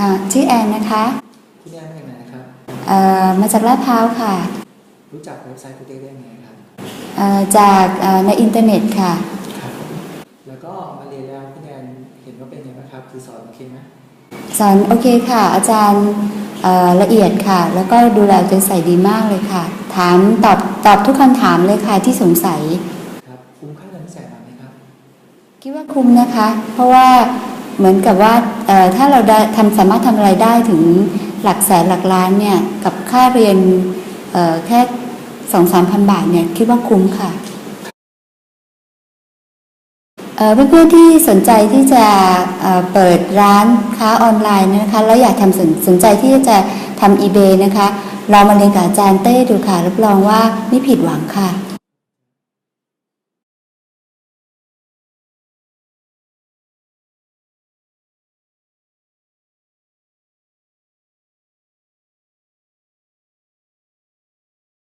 อ่าชื่อแอนนะคะคุณแอนมาจากไหนนะครับเอ่อมาจากลาดพร้าวค่ะ รู้จักเว็บไซต์คุณเต้ได้ยังไงครับเอ่อจากเอ่อในอินเทอร์เน็ตค่ะ ครับแล้วก็มาเรียนแล้วคุณแอนเห็นว่าเป็นยังไงบ้างครับ คือสอนโอเคไหมสอนโอเคค่ะ อาจารย์เอ่อละเอียดค่ะ แล้วก็ดูแลใจใส่ดีมากเลยค่ะ ถามตอบตอบทุกคำถามเลยค่ะที่สงสัย ครับคุ้มค่าเงินที่จ่ายมาไหมครับ คิดว่าคุ้มนะคะ เพราะว่า เหมือนกับว่าถ้าเราได้ทำสามารถทำอะไรได้ถึงหลักแสนหลักล้านเนี่ยกับค่าเรียนแค่สองสามพันบาทเนี่ยคิดว่าคุ้มค่ะเอ่อเพื่อนๆที่สนใจที่จะเปิดร้านค้าออนไลน์นะคะแล้วอยากทำสนสนใจที่จะทำ eBay นะคะ เรามาเรียนกับอาจารย์เต้ดูค่ะรับรองว่าไม่ผิดหวังค่ะ